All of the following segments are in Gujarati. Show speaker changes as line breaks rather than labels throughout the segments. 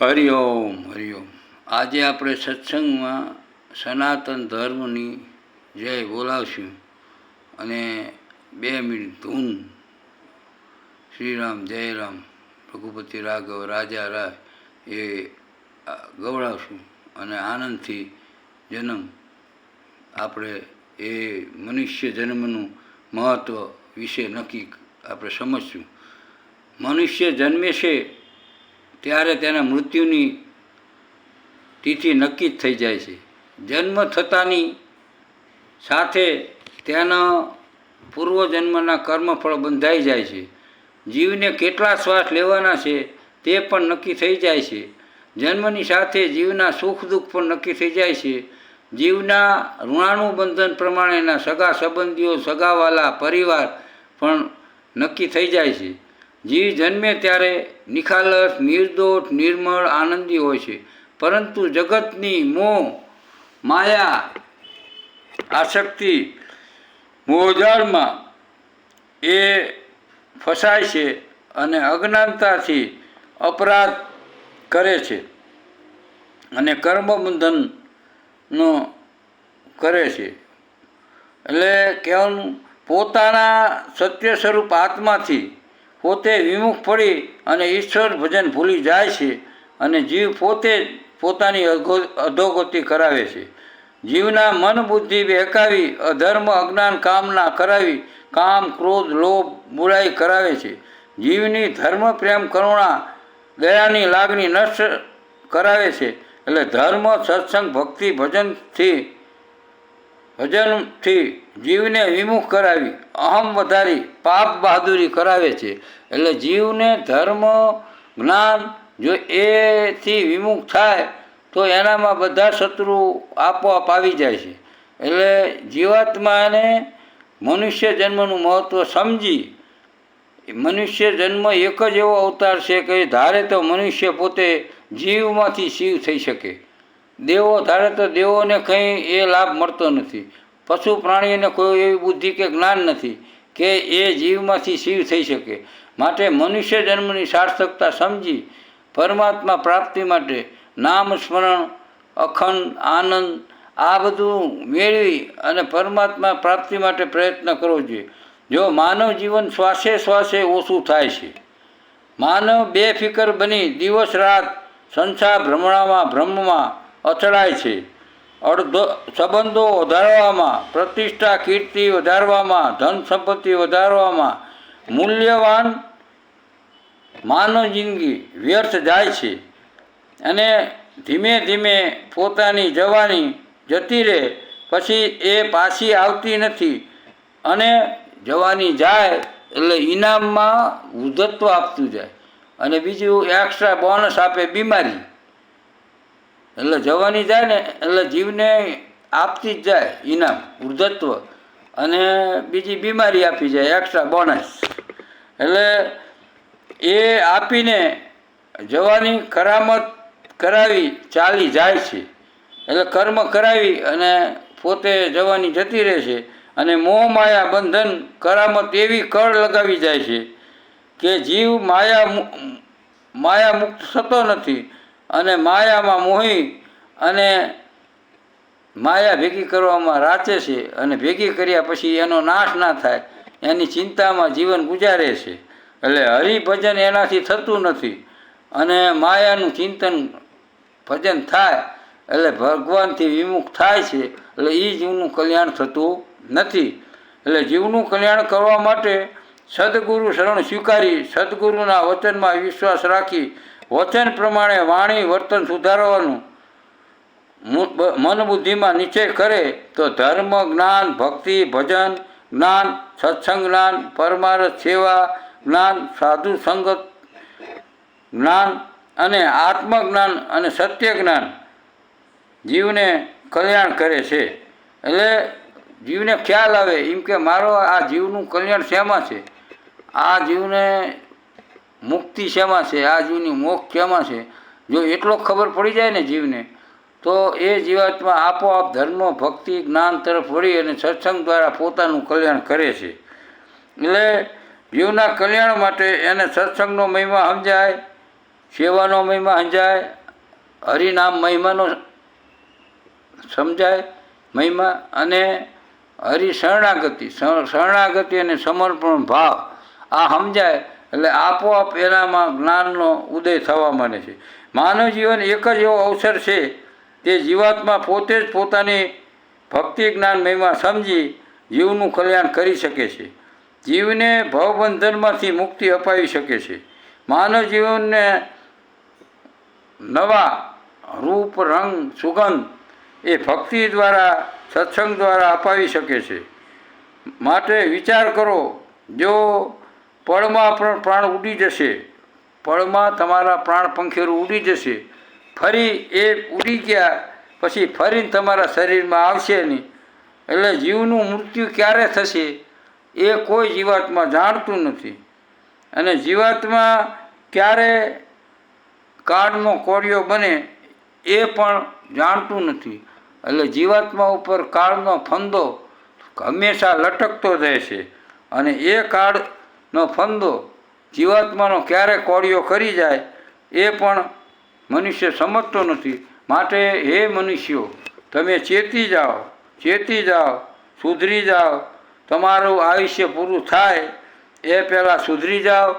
હરિઓમ હરિઓમ. આજે આપણે સત્સંગમાં સનાતન ધર્મની જય બોલાવશું અને બે મિનિટ ધૂન. શ્રીરામ જયરામ રઘુપતિ રાઘવ, રાજા, રાય, એ ગવડાવશું અને આનંદથી જન્મ. આપણે એ મનુષ્ય જન્મનું મહત્ત્વ વિશે નક્કી આપણે સમજશું. મનુષ્ય જન્મે છે ત્યારે તેના મૃત્યુની તિથિ નક્કી જ થઈ જાય છે. જન્મ થતાની સાથે તેના પૂર્વજન્મના કર્મફળ બંધાઈ જાય છે. જીવને કેટલા શ્વાસ લેવાના છે તે પણ નક્કી થઈ જાય છે. જન્મની સાથે જીવના સુખ દુઃખ પણ નક્કી થઈ જાય છે. જીવના ઋણાનુબંધન પ્રમાણેના સગા સંબંધીઓ, સગાવાલા, પરિવાર પણ નક્કી થઈ જાય છે. જીવ જન્મે ત્યારે નિખાલસ, નિર્દોષ, નિર્મળ, આનંદી હોય છે. પરંતુ જગતની મોહ માયા, આસક્તિ, મોહજાળમાં એ ફસાય છે અને અજ્ઞાનતાથી અપરાધ કરે છે અને કર્મબંધનનો કરે છે. એટલે કહેવાનું પોતાના સત્ય સ્વરૂપ આત્માથી પોતે વિમુખ પડી અને ઈશ્વર ભજન ભૂલી જાય છે અને જીવ પોતે જ પોતાની અધો- અધોગતિ કરાવે છે. જીવના મન બુદ્ધિ બહેકાવી અધર્મ, અજ્ઞાન કામના કરાવી, કામ, ક્રોધ, લોભ, બુરાઈ કરાવે છે. જીવની ધર્મ, પ્રેમ, કરુણા, દયાની લાગણી નષ્ટ કરાવે છે. એટલે ધર્મ, સત્સંગ, ભક્તિ, ભજનથી ભજનથી જીવને વિમુખ કરાવી, અહમ વધારી, પાપ બહાદુરી કરાવે છે. એટલે જીવને ધર્મ, જ્ઞાન જો એથી વિમુખ થાય, તો એનામાં બધા શત્રુ આપોઆપ આવી જાય છે. એટલે જીવાત્માને મનુષ્ય જન્મનું મહત્ત્વ સમજી, મનુષ્ય જન્મ એક જ એવો અવતાર છે કે ધારે તો મનુષ્ય પોતે જીવમાંથી શિવ થઈ શકે. દેવો ધારે તો દેવોને કંઈ એ લાભ મળતો નથી. પશુ પ્રાણીઓને કોઈ એવી બુદ્ધિ કે જ્ઞાન નથી કે એ જીવમાંથી શિવ થઈ શકે. માટે મનુષ્ય જન્મની સાર્થકતા સમજી પરમાત્મા પ્રાપ્તિ માટે નામ, સ્મરણ, અખંડ, આનંદ આ બધું મેળવી અને પરમાત્મા પ્રાપ્તિ માટે પ્રયત્ન કરવો જોઈએ. જો માનવ જીવન શ્વાસે શ્વાસે ઓછું થાય છે. માનવ બેફિકર બની દિવસ રાત સંસાર ભ્રમણામાં ભ્રમમાં અથડાય છે. અડધો સંબંધો વધારવામાં, પ્રતિષ્ઠા, કીર્તિ વધારવામાં, ધન સંપત્તિ વધારવામાં મૂલ્યવાન માનવ જિંદગી વ્યર્થ જાય છે. અને ધીમે ધીમે પોતાની જવાની જતી રહે, પછી એ પાછી આવતી નથી. અને જવાની જાય એટલે ઇનામમાં વૃદ્ધત્વ આપતું જાય. અને બીજું એક્સ્ટ્રા બોનસ આપે બીમારી. એટલે જવાની જાય ને, એટલે જીવને આપતી જ જાય ઇનામ વૃદ્ધત્વ અને બીજી બીમારી આપી જાય એક્સ્ટ્રા બોનસ એટલે એ આપીને જવાની કરામત કરાવી ચાલી જાય છે. એટલે કર્મ કરાવી અને પોતે જવાની જતી રહે છે. અને મોહ માયા બંધન કરામત એવી કળ લગાવી જાય છે કે જીવ માયા માયા મુક્ત થતો નથી. અને માયામાં મોહી અને માયા ભેગી કરવામાં રાચે છે અને ભેગી કર્યા પછી એનો નાશ ના થાય. એની ચિંતામાં જીવન ગુજારે છે. એટલે હરિભજન એનાથી થતું નથી. અને માયાનું ચિંતન ભજન થાય. એટલે ભગવાનથી વિમુખ થાય છે. એટલે એ જીવનું કલ્યાણ થતું નથી. એટલે જીવનું કલ્યાણ કરવા માટે સદગુરુ શરણ સ્વીકારી, સદગુરુના વચનમાં વિશ્વાસ રાખી વચન પ્રમાણે વાણી વર્તન સુધારવાનું મન બુદ્ધિમાં નિશ્ચય કરે તો ધર્મ, જ્ઞાન, ભક્તિ, ભજન, જ્ઞાન, સત્સંગ જ્ઞાન, પરમાર્થ, સેવા જ્ઞાન, સાધુ સંગત જ્ઞાન અને આત્મજ્ઞાન અને સત્ય જ્ઞાન જીવને કલ્યાણ કરે છે. એટલે જીવને ખ્યાલ આવે એમ કે મારો આ જીવનું કલ્યાણ શેમાં છે? આ જીવને મુક્તિ શેમાં છે? આ જીવની મોક્ષ શેમાં છે? જો એટલો ખબર પડી જાય ને જીવને, તો એ જીવાતમાં આપોઆપ ધર્મ, ભક્તિ, જ્ઞાન તરફ વળી અને સત્સંગ દ્વારા પોતાનું કલ્યાણ કરે છે. એટલે જીવના કલ્યાણ માટે એને સત્સંગનો મહિમા સમજાય, સેવાનો મહિમા સમજાય, હરિનામ મહિમાનો સમજાય મહિમા અને હરિ શરણાગતિ શરણાગતિ અને સમર્પણ ભાવ આ સમજાય એટલે આપોઆપ એનામાં જ્ઞાનનો ઉદય થવા માંડે છે. માનવ જીવન એક જ એવો અવસર છે તે જીવાત્મા પોતે જ પોતાની ભક્તિ જ્ઞાન મહિમા સમજી જીવનું કલ્યાણ કરી શકે છે. જીવને ભવબંધનમાંથી મુક્તિ અપાવી શકે છે. માનવ જીવનને નવા રૂપ, રંગ, સુગંધ એ ભક્તિ દ્વારા, સત્સંગ દ્વારા અપાવી શકે છે. માટે વિચાર કરો, જો પળમાં પણ પ્રાણ ઉડી જશે. પળમાં તમારા પ્રાણ પંખેરું ઉડી જશે. ફરી એ ઉડી ગયા, પછી ફરીને તમારા શરીરમાં આવશે નહીં. એટલે જીવનું મૃત્યુ ક્યારે થશે એ કોઈ જીવાત્મા જાણતું નથી. અને જીવાત્મા ક્યારે કાળનો કોળિયો બને એ પણ જાણતું નથી. એટલે જીવાત્મા ઉપર કાળનો ફંદો હંમેશા લટકતો રહે છે. અને એ કાળનો ફંદો. જીવાત્માનો ક્યારે કોળિયો કરી જાય એ પણ મનુષ્ય સમજતો નથી. માટે હે મનુષ્યો, તમે ચેતી જાઓ ચેતી જાઓ, સુધરી જાઓ. તમારું આયુષ્ય પૂરું થાય, એ પહેલાં સુધરી જાઓ.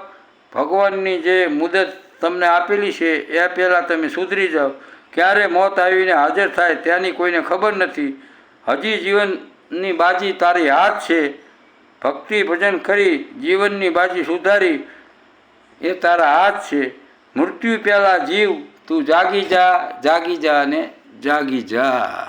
ભગવાનની જે મુદત તમને આપેલી છે, એ પહેલાં તમે સુધરી જાઓ. ક્યારે મોત આવીને હાજર થાય, ત્યાંની કોઈને ખબર નથી. હજી જીવનની બાજી તારી હાથ છે. ભક્તિ ભજન કરી, જીવનની બાજી સુધારી, એ તારા હાથ છે. મૃત્યુ પહેલાં જીવ, તું જાગી જા જાગી જા અને જાગી જા.